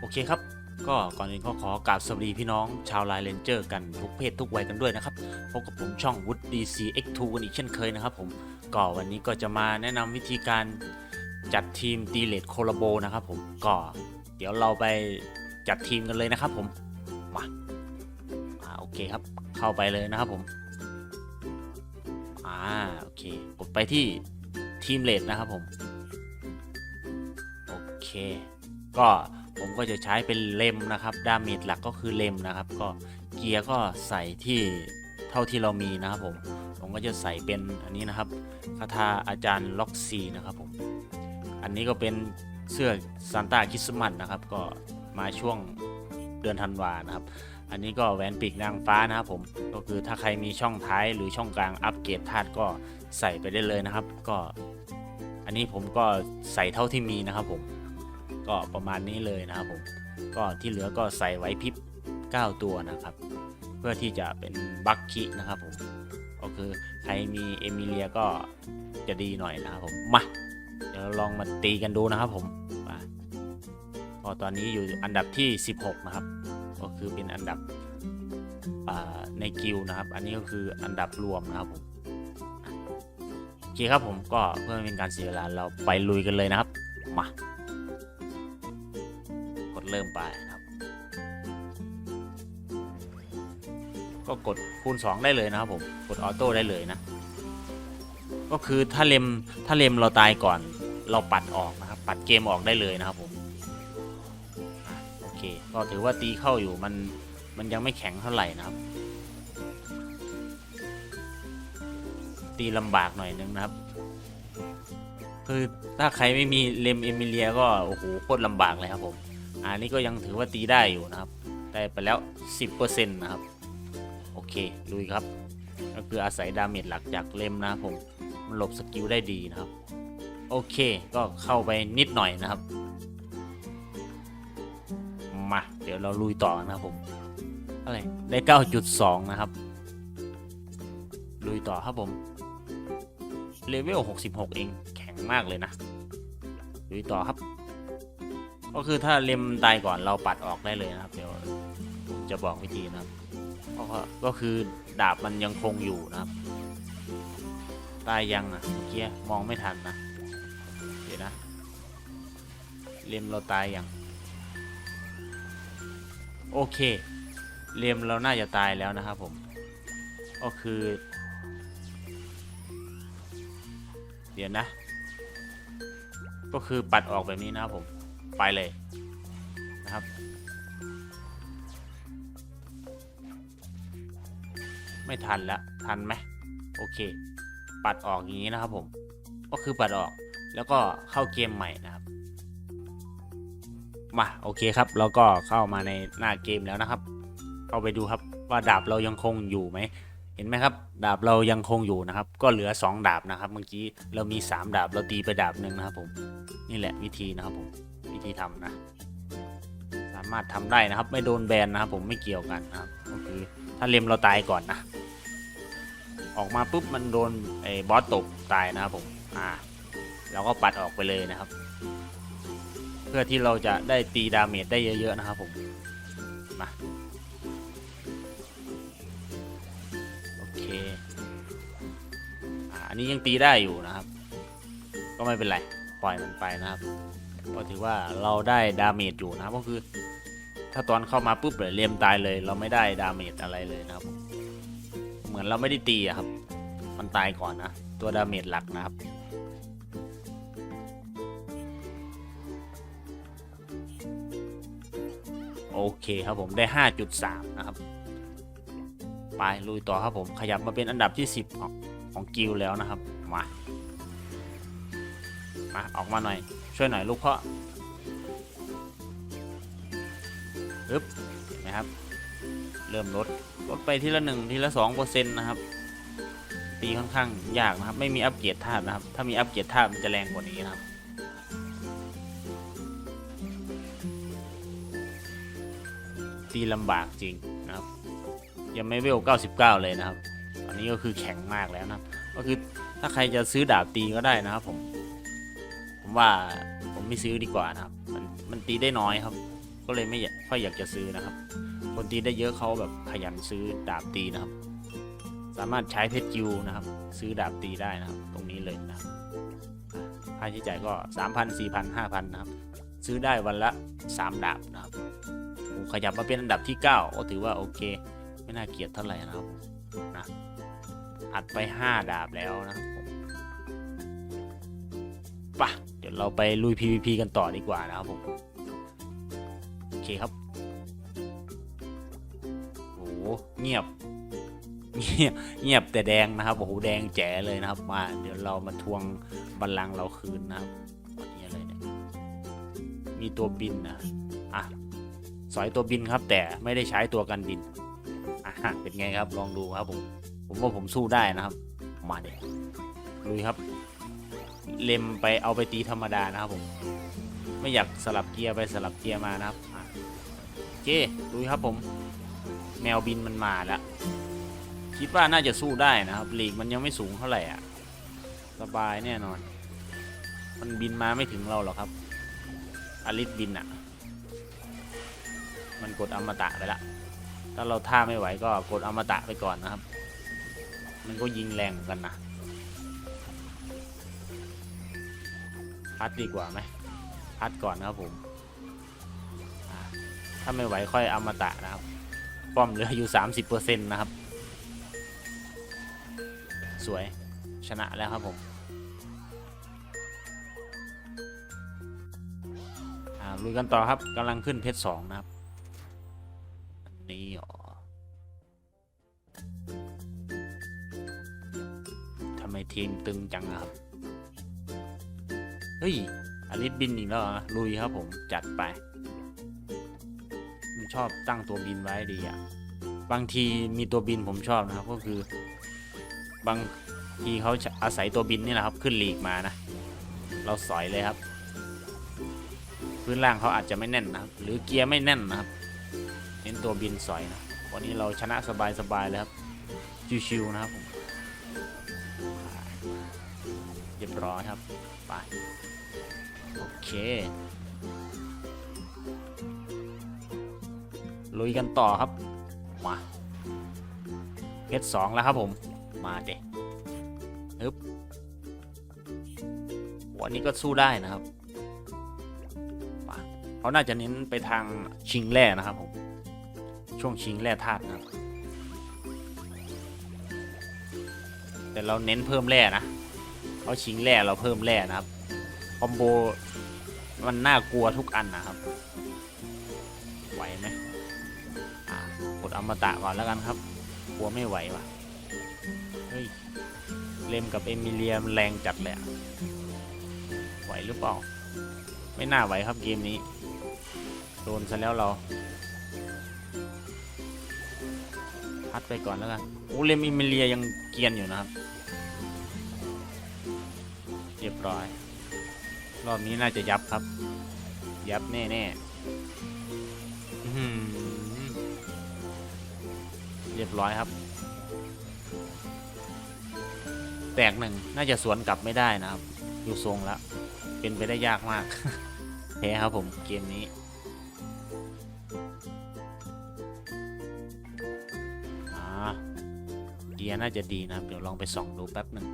โอเคครับ ก็ก่อนอื่นก็ขอกราบสวัสดีพี่น้องชาวไลน์เลนเจอร์กันทุกเพศทุกวัยกันด้วยนะครับ พบกับผมช่อง Wood DC X2 กันอีกเช่นเคยนะครับผมก็วันนี้ก็จะมาแนะนำวิธีการจัดทีมตีเลดโคลาโบนะครับผมก็เดี๋ยวเราไปจัดทีมกันเลยนะครับผมมาอ่าโอเคครับเข้าไปเลยนะครับผมอ่าโอเคกดไปที่ทีมเลดนะครับผมโอเค ก็ ผมก็จะใช้เป็นเลมนะครับ ดาเมจหลักก็คือเลมนะครับ ก็เกียร์ก็ใส่ที่เท่าที่เรามีนะครับผม ผมก็จะใส่เป็นอันนี้นะครับคาถาอาจารย์ล็อกซีนะครับผม อันนี้ก็เป็นเสื้อซานตาคริสต์มาสนะครับ ก็มาช่วงเดือนธันวานะครับ อันนี้ก็แหวนปีกนางฟ้านะครับผม ก็คือถ้าใครมีช่องท้ายหรือช่องกลางอัปเกรดธาตุก็ใส่ไปได้เลยนะครับ ก็ อันนี้ผมก็ใส่เท่าที่มีนะครับผม ก็ประมาณนี้เลยนะครับผมก็ที่เหลือก็ใส่ไว้พิบ 9 ตัวนะครับ เพื่อที่จะเป็นบัคคินะครับผมก็คือใครมีเอมิเลียก็จะดีหน่อยนะครับผมมาเดี๋ยวลองมาตีกันดูนะครับผมมาก็ตอนนี้อยู่อันดับที่ 16 นะครับ ก็คือเป็นอันดับในกิลนะครับ อันนี้ก็คืออันดับรวมนะครับผมโอเคครับผมก็เพื่อเป็นการเสียเวลาเราไปลุยกันเลยนะครับมา เริ่มไปนะครับ ก็กดคูณ 2 ได้เลยนะครับผม กดออโต้ได้เลยนะ ก็คือถ้าเลมถ้าเลมเราตายก่อน เราปัดออกนะครับ ปัดเกมออกได้เลยนะครับผมโอเค ก็ถือว่าตีเข้าอยู่มันมันยังไม่แข็งเท่าไหร่นะครับ ตีลำบากหน่อยนึงนะครับคือถ้าใครไม่มีเลมเอมิเลียก็ โอ้โหโคตรลำบากเลยครับผม อันนี้ก็ยังถือว่าตีได้อยู่นะครับ ได้ไปแล้ว 10%นะครับ โอเคลุยครับ ก็คืออาศัยดาเมจหลักจากเล่มนะครับผมมันหลบสกิลได้ดีนะครับ โอเคก็เข้าไปนิดหน่อยนะครับ มาเดี๋ยวเราลุยต่อนะครับผมอะไรได้ 9.2 นะครับ ลุยต่อครับผมเลเวล 66 เองแข็งมากเลยนะลุยต่อครับ ก็คือถ้าเลมตายก่อนเราปัดออกได้เลยนะครับ เดี๋ยวผมจะบอกวิธีนะครับก็ก็คือดาบมันยังคงอยู่นะครับ ตายยังอะเมื่อกี้มองไม่ทันนะเดี๋ยวนะ เลมเราตายยังโอเค เลมเราน่าจะตายแล้วนะครับผม ก็คือ เดี๋ยวนะ ก็คือปัดออกแบบนี้นะครับผม ไปเลยนะครับ ไม่ทันละทันไหมโอเค ปัดออกอย่างนี้นะครับผม ก็คือปัดออกแล้วก็เข้าเกมใหม่นะครับ มาโอเคครับเราก็เข้ามาในหน้าเกมแล้วนะครับ เข้าไปดูครับว่าดาบเรายังคงอยู่ไหมเห็นไหมครับ ดาบเรายังคงอยู่นะครับ ก็เหลือ 2 ดาบนะครับ เมื่อกี้เรามี 3 ดาบเราตีไปดาบหนึ่งนะครับผมนี่แหละวิธีนะครับผม วิธีทำนะ สามารถทำได้นะครับ ไม่โดนแบนนะครับผมไม่เกี่ยวกันนะครับก็คือถ้าเลมเราตายก่อนนะ ออกมาปุ๊บมันโดนไอ้บอสตบตายนะครับผมอ่าเราก็ปัดออกไปเลยนะครับ เพื่อที่เราจะได้ตีดาเมจได้เยอะๆนะครับผมมาโอเคอ่าอันนี้ยังตีได้อยู่นะครับ ก็ไม่เป็นไร ปล่อยมันไปนะครับ ก็ถือว่าเราได้ดาเมจอยู่นะครับก็คือ ถ้าตอนเข้ามาปุ๊บเลยเลียมตายเลย เราไม่ได้ดาเมจอะไรเลยนะครับ เหมือนเราไม่ได้ตีอะครับ มันตายก่อนนะ ตัวดาเมจหลักนะครับโอเคครับผมได้ 5.3 นะครับ ไปลุยต่อครับผมขยับมาเป็นอันดับที่ 10 ของของกิลแล้วนะครับ มา มา ออกมาหน่อย ช่วยหน่อยลูกเพาะฮึบนไหมครับ เริ่มลดลดไปทีละหนึ่งทีละสองเปอร์เซ็นต์นะครับ ตีค่อนข้างยากนะครับ ไม่มีอัปเกรดธาตุนะครับ ถ้ามีอัปเกรดธาตุมันจะแรงกว่านี้นะครับตีลำบากจริงนะครับ ยังไม่เวล 99 เลยนะครับ อันนี้ก็คือแข็งมากแล้วนะครับ ก็คือถ้าใครจะซื้อดาบตีก็ได้นะครับผม ผมว่าผมไม่ซื้อดีกว่านะครับ มันมันตีได้น้อยครับ ก็เลยไม่ค่อยอยากจะซื้อนะครับ คนตีได้เยอะเขาแบบขยันซื้อดาบตีนะครับ สามารถใช้เพชรกิวนะครับ ซื้อดาบตีได้นะครับ ตรงนี้เลยนะครับค่าใช้จ่ายก็สามพันสี่พันห้าพันนะครับ ซื้อได้วันละสามดาบนะครับขยับมาเป็นอันดับที่เก้าก็ถือว่าโอเค ไม่น่าเกลียดเท่าไหร่นะครับนะอัดไปห้าดาบแล้วนะผ ปะเดี๋ยวเราไปลุย PVP กันต่อดีกว่านะครับผม โอเคครับ โอ้โหเงียบ เงียบเงียบแต่แดงนะครับ โอ้โห แดงแจ๋เลยนะครับ มา เดี๋ยวเรามาทวงบัลลังก์เราคืนนะครับนนี้อะไรเนี่ย มีตัวบินนะ อะ สอยตัวบินครับ แต่ไม่ได้ใช้ตัวกันบิน อะ เป็นไงครับ ลองดูครับผม ผมว่าผมสู้ได้นะครับ มาเดี๋ยวลุยครับ เล็มไปเอาไปตีธรรมดานะครับผม ไม่อยากสลับเกียร์ไปสลับเกียร์มานะครับโอเคดูครับผม แมวบินมันมาแล้วคิดว่าน่าจะสู้ได้นะครับลีกมันยังไม่สูงเท่าไหร่อะสบายแน่นอน มันบินมาไม่ถึงเราหรอกครับอลิสบินอะ มันกดอมตะไปละถ้าเราท่าไม่ไหวก็กดอมตะไปก่อนนะครับ มันก็ยิงแรงเหมือนกันนะ พัดดีกว่าไหมพัดก่อนนะครับผมถ้าไม่ไหวค่อยอมตะนะครับ ป้อมเหลืออยู่ 30%นะครับ สวยชนะแล้วครับผมลุยกันต่อครับกำลังขึ้นเพชรสองนะครับนนี้อ๋อทำไมทีมตึงจังอะครับ เฮ้ยอลิสบินอีกแล้วเหรอลุยครับผมจัดไปมันชอบตั้งตัวบินไว้ดีอะบางทีมีตัวบินผมชอบนะครับก็คือบางทีเขาอาศัยตัวบินนี่แหละครับขึ้นหลีกมานะ เราสอยเลยครับ พื้นล่างเขาอาจจะไม่แน่นนะครับ หรือเกียร์ไม่แน่นนะครับเน้นตัวบินสอยนะวันนี้เราชนะสบายๆเลยครับชิวๆนะครับ บร้อยครับ ไป โอเคลุยกันต่อครับ มาเพชรสองแล้วครับผม มาเด็ฮึบวันนี้ก็สู้ได้นะครับเขาน่าจะเน้นไปทางชิงแร่นะครับผม ช่วงชิงแร่ธาตุนะครับ แต่เราเน้นเพิ่มแร่นะ เขาชิงแร่เราเพิ่มแร่นะครับ คอมโบมันน่ากลัวทุกอันนะครับ ไหวไหมอ่ากดอมตะก่อนแล้วกันครับ กลัวไม่ไหววะเฮ้ย เลมกับเอมิเลียมแรงจัดเลยอะไหวหรือเปล่า ไม่น่าไหวครับเกมนี้ โดนซะแล้วเรา พัดไปก่อนแล้วกันโอ้เลมเอมิเลียยังเกียนอยู่นะครับ รียบร้อย รอบนี้น่าจะยับครับ ยับแน่แน่เรียบร้อยครับ แตกหนึ่งน่าจะสวนกลับไม่ได้นะครับดูทรงแล้ว เป็นไปได้ยากมากแพ้ครับผมเกมนี้อ่าเกียร์น่าจะดีนะครับ เดี๋ยวลองไปส่องดูแป๊บหนึ่ง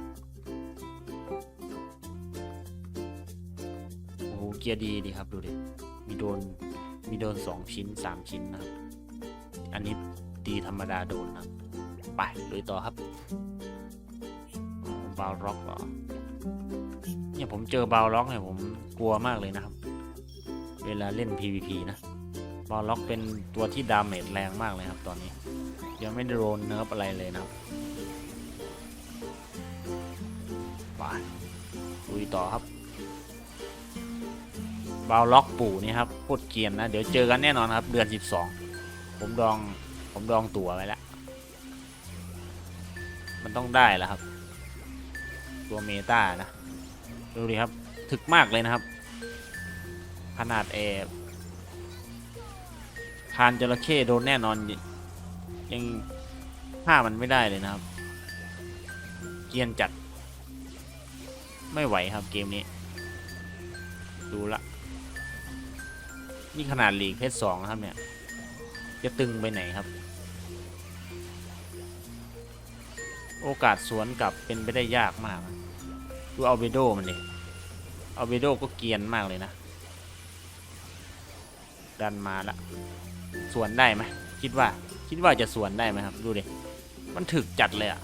กียร์ดีดีครับดูดิมีโดนมีโดนสองชิ้นสามชิ้นนะครับ อันนี้ตีธรรมดาโดนนะไปลุยต่อครับอ๋อบาล็อกเหรอเนี่ยผมเจอบาล็อกเนี่ยผมกลัวมากเลยนะครับ เวลาเล่น PVP นะบาล็อกเป็นตัวที่ดาเมจแรงมากเลยครับตอนนี้ ยังไม่ได้โดนเนิร์ฟอะไรเลยนะครับไปลุยต่อครับ บาวล็อกปู่นี่ครับโคตรเกียนนะ เดี๋ยวเจอกันแน่นอนครับ เดือน 12 ผมดองผมดองตั๋วไว้แล้ว มันต้องได้แล้วครับ ตัวเมตานะ ดูดิครับ ถึกมากเลยนะครับ ขนาดเอคานจระเข้โดนแน่นอน ยังฆ่ามันไม่ได้เลยนะครับ เกียนจัด ไม่ไหวครับเกมนี้ ดูละ นี่ขนาดหลีกเพชรสองนะครับเนี่ย จะตึงไปไหนครับ โอกาสสวนกลับเป็นไปได้ยากมากดูเอาเบโดมันดิเอาเบโดก็เกียนมากเลยนะ ดันมาละ สวนได้ไหมคิดว่าคิดว่าจะสวนได้ไหมครับ ดูดิมันถึกจัดเลยอะ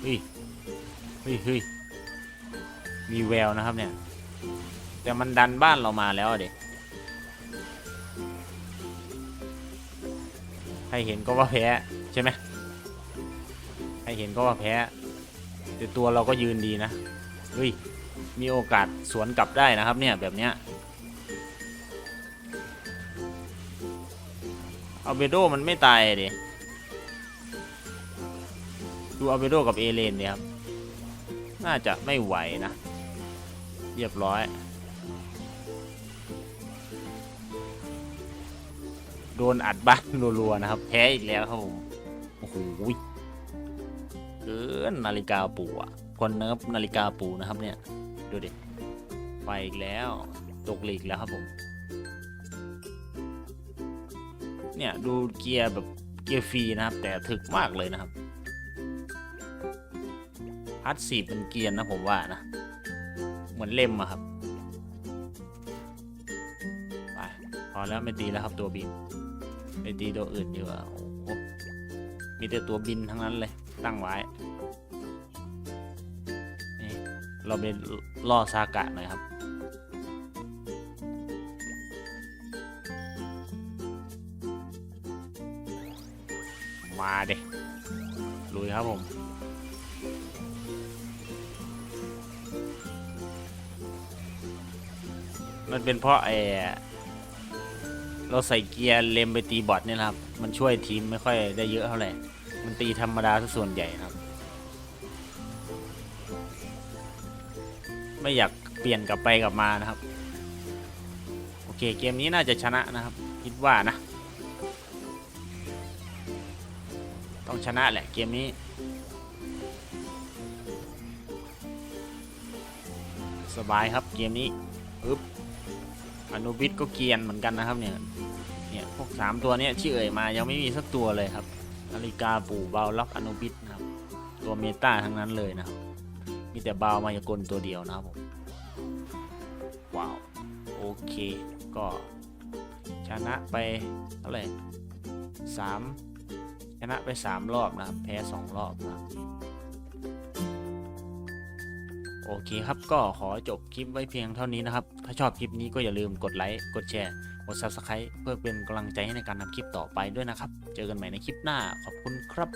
เฮ้ยเฮ้ยเฮ้ยมีแววนะครับเนี่ย แต่มันดันบ้านเรามาแล้วเด็กใครเห็นก็ว่าแพ้ใช่ไหมใครเห็นก็ว่าแพ้แต่ตัวเราก็ยืนดีนะเฮ้ยมีโอกาสสวนกลับได้นะครับเนี่ยแบบเนี้ยอัลเบโดมันไม่ตายเดยดูอัลเบโดกับเอเลนเนี่ยครับ น่าจะไม่ไหวนะ เรียบร้อย โดนอัดบ้านรัวๆนะครับ แพ้อีกแล้วครับผม โอ้โหเกินนาฬิกาปู่อะคนเนิร์ฟนาฬิกาปู่นะครับเนี่ย ดูดิ ไปอีกแล้ว ตกหลีกแล้วครับผม เนี่ยดูเกียร์แบบเกียร์ฟรีนะครับ แต่ถึกมากเลยนะครับพัดสีเป็นเกียร์นะผมว่านะ เหมือนเล่มอะครับไปพอแล้วไม่ตีแล้วครับตัวบินไปตีตัวอื่นดีกว่าโอ้โหมีแต่ตัวบินทั้งนั้นเลยตั้งไว้นี่เราไปล่อซากะหน่อยครับมาเด็ลุยครับผม มันเป็นเพราะไอเราใส่เกียร์เลมไปตีบอทเนี่ยนะครับ มันช่วยทีมไม่ค่อยได้เยอะเท่าไหร่ มันตีธรรมดาซะส่วนใหญ่ครับ ไม่อยากเปลี่ยนกลับไปกลับมานะครับ โอเคเกมนี้น่าจะชนะนะครับ คิดว่านะ ต้องชนะแหละเกมนี้สบายครับเกมนี้ปึ๊บ นุบิดก็เกียนเหมือนกันนะครับเนี่ย เนี่ยพวกสามตัวเนี้ยที่เอ่ยมายังไม่มีสักตัวเลยครับ นาฬิกาปู่เบาล็อกอนุบิดนะครับ ตัวเมตาทั้งนั้นเลยนะครับ มีแต่เบามายากลตัวเดียวนะครับผม ว้าว โอเค ก็ชนะไปเท่าไหร่สามชนะไป 3 รอบนะครับ แพ้ 2 รอบนะครับ โอเคครับ ก็ขอจบคลิปไว้เพียงเท่านี้นะครับ ถ้าชอบคลิปนี้ก็อย่าลืมกดไลค์กดแชร์กด Subscribe เพื่อเป็นกำลังใจให้ในการทำคลิปต่อไปด้วยนะครับ เจอกันใหม่ในคลิปหน้าขอบคุณครับ